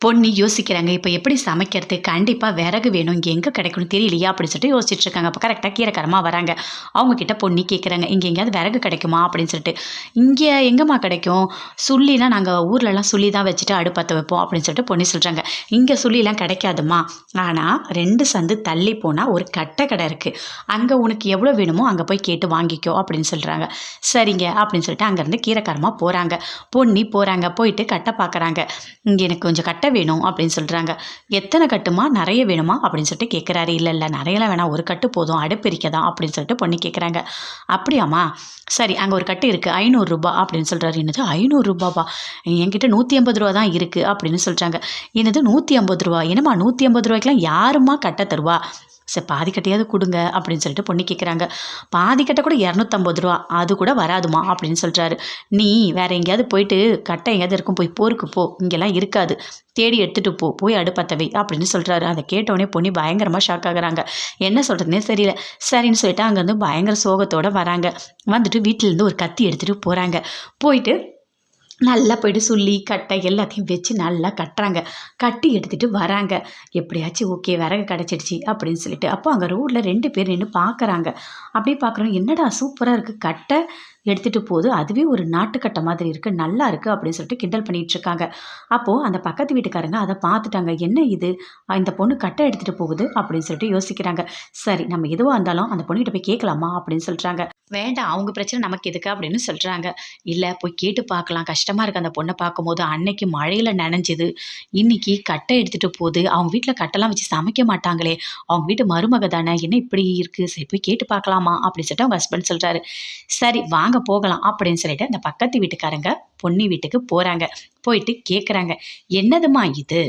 பொண்ணு யோசிக்கிறாங்க இப்போ எப்படி சமைக்கிறது? கண்டிப்பாக விறகு வேணும் இங்கே எங்கே கிடைக்கணும் தெரியலையா? அப்படின்னு சொல்லிட்டு யோசிச்சுட்டு இருக்காங்க. அப்போ கரெக்டாக கீரைக்காரமாக வராங்க. அவங்கக்கிட்ட பொண்ணு கேட்குறாங்க இங்கே எங்கேயாவது விறகு கிடைக்குமா? அப்படின்னு சொல்லிட்டு. இங்கே எங்கேம்மா கிடைக்கும்? சுள்ளிலாம் நாங்கள் ஊர்லலாம் சுள்ளி தான் வச்சுட்டு அடுப்பத்த வைப்போம் அப்படின்னு சொல்லிட்டு பொண்ணு சொல்கிறாங்க இங்கே சுள்ளிலாம் கிடைக்காதுமா ஆனால் ரெண்டு சந்து தள்ளி போனால் ஒரு கட்டை கடை இருக்குது அங்கே உனக்கு எவ்வளோ வேணுமோ அங்கே போய் கேட்டு வாங்கிக்கோ அப்படின்னு சொல்கிறாங்க சரிங்க அப்படின்னு சொல்லிட்டு அங்கேருந்து கீரைக்காரமாக போகிறாங்க பொன்னி போகிறாங்க போயிட்டு கட்டை பார்க்குறாங்க இங்கே எனக்கு கொஞ்சம் கட்டை வேணும் அப்படின்னு சொல்கிறாங்க எத்தனை கட்டுமா? நிறைய வேணுமா? அப்படின்னு சொல்லிட்டு கேட்குறாரு இல்லை இல்லை நிறையலாம் வேணாம். ஒரு கட்டு போதும். அடுப்பெரிக்க தான் அப்படின்னு சொல்லிட்டு பொண்ணு கேட்குறாங்க அப்படியாம்மா? சரி அங்கே ஒரு கட்டு இருக்குது ஐநூறுரூபா அப்படின்னு சொல்கிறாரு என்னது? ஐநூறுரூபாப்பா என்கிட்ட நூற்றி ஐம்பது ரூபா தான் இருக்குது அப்படின்னு சொல்கிறாங்க என்னது? நூற்றி ஐம்பது ரூபா என்னம்மா? நூற்றி ஐம்பது ரூபாய்க்கெலாம் யாருமா கட்ட தருவா? சரி பாதி கட்டையாவது கொடுங்க அப்படின்னு சொல்லிட்டு பொண்ணு கேட்குறாங்க பாதி கட்டை கூட இரநூத்தம்பது ரூபா. அது கூட வராதுமா அப்படின்னு சொல்கிறாரு நீ வேற எங்கேயாவது போயிட்டு கட்டை எங்கேயாவது இருக்கும் போய் போருக்கு போ. இங்கெல்லாம் இருக்காது. தேடி எடுத்துகிட்டு போ. போய் அடுப்பத்தவை அப்படின்னு சொல்கிறாரு அதை கேட்டோடனே பொண்ணு பயங்கரமாக ஷாக் ஆகுறாங்க. என்ன சொல்கிறதுனே தெரியல. சரின்னு சொல்லிட்டு அங்கேருந்து பயங்கர சோகத்தோடு வராங்க. வந்துட்டு வீட்டிலேருந்து ஒரு கத்தி எடுத்துகிட்டு போகிறாங்க போயிட்டு நல்லா போய்ட்டு சொல்லி கட்டை எல்லாத்தையும் வச்சு நல்லா கட்டுறாங்க. கட்டி எடுத்துகிட்டு வராங்க. எப்படியாச்சும் ஓகே விறகு கிடச்சிடுச்சு அப்படின்னு சொல்லிட்டு. அப்போ அங்கே ரோட்டில் ரெண்டு பேர் நின்று பார்க்குறாங்க அப்படியே பார்க்குறோம் என்னடா சூப்பராக இருக்குது கட்டை எடுத்துகிட்டு போகுது. அதுவே ஒரு நாட்டுக்கட்டை மாதிரி இருக்குது நல்லா இருக்குது அப்படின்னு சொல்லிட்டு கிண்டல் பண்ணிகிட்ருக்காங்க அப்போது அந்த பக்கத்து வீட்டுக்காரங்க அதை பார்த்துட்டாங்க. என்ன இது? இந்த பொண்ணு கட்டை எடுத்துகிட்டு போகுது அப்படின்னு சொல்லிட்டு யோசிக்கிறாங்க. சரி நம்ம எதுவாக இருந்தாலும் அந்த பொண்ணுகிட்ட போய் கேட்கலாமா அப்படின்னு சொல்கிறாங்க வேண்டாம் அவங்க பிரச்சனை நமக்கு எதுக்கு அப்படின்னு சொல்கிறாங்க இல்லை போய் கேட்டு பார்க்கலாம். கஷ்டமாக இருக்குது அந்த பொண்ணை பார்க்கும்போது அன்னைக்கு மழையில் நனைஞ்சுது. இன்னைக்கு கட்டை எடுத்துகிட்டு போகுது. அவங்க வீட்டில் கட்டெல்லாம் வச்சு சமைக்க மாட்டாங்களே. அவங்க வீட்டு மருமக தானே. என்ன இப்படி இருக்குது சரி போய் கேட்டு பார்க்கலாமா? அப்படின்னு சொல்லிட்டு அவங்க ஹஸ்பண்ட் சொல்கிறாரு சரி வாங்க போகலாம் அப்படின்னு சொல்லிட்டு அந்த பக்கத்து வீட்டுக்காரங்க பொன்னி வீட்டுக்கு போகிறாங்க போயிட்டு கேட்குறாங்க என்னதுமா இது?